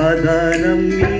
ఆధారం నీవే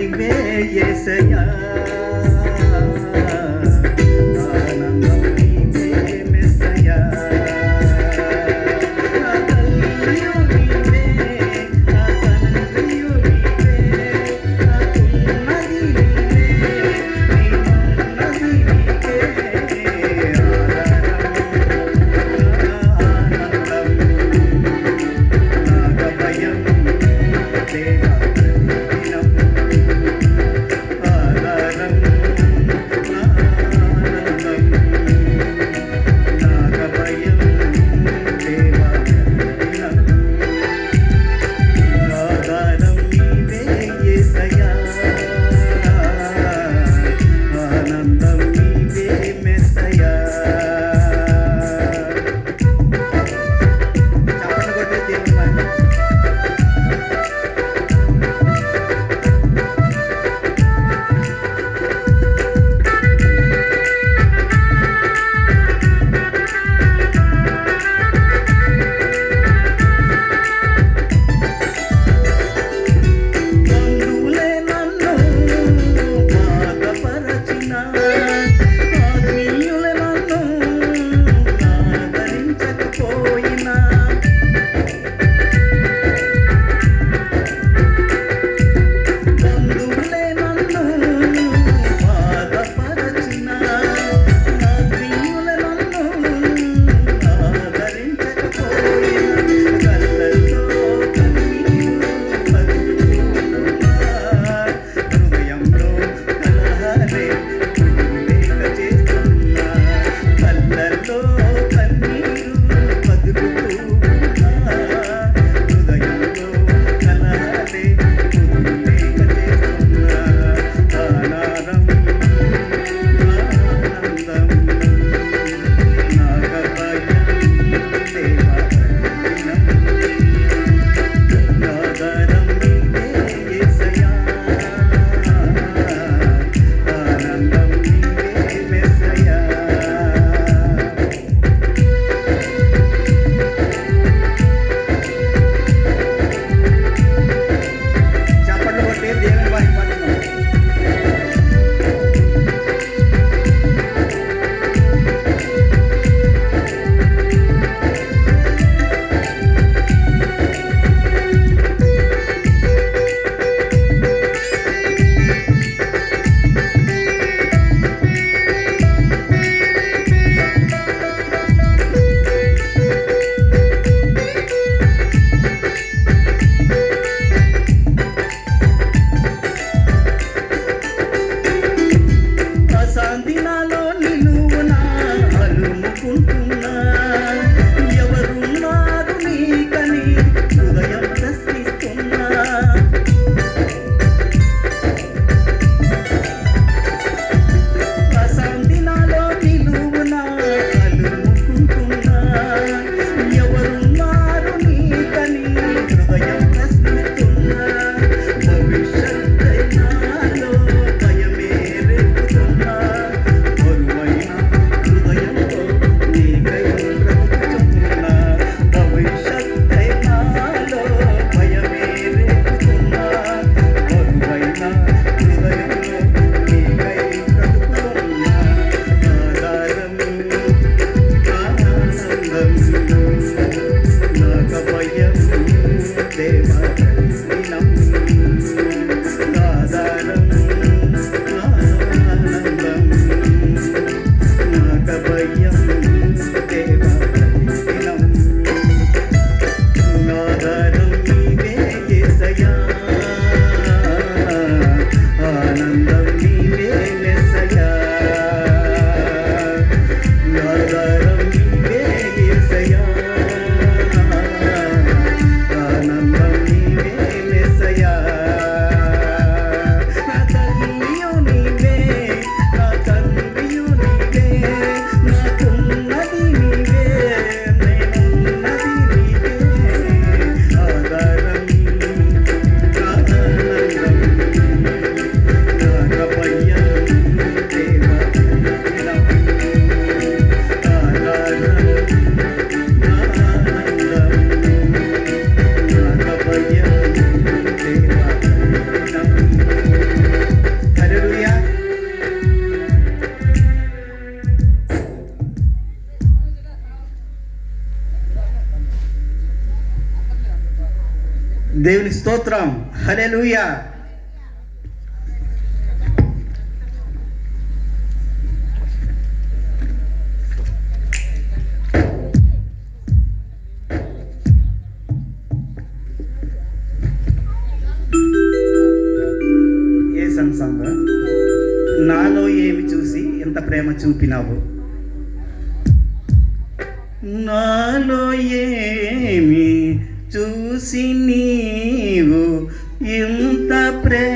దేవుని స్తోత్రం. హల్లెలూయా. ఏ సంసంగ? నాలో ఏమి చూసి ఎంత ప్రేమ చూపినావు? నాలో ఏమి చూసి నీవు ఇంత ప్రే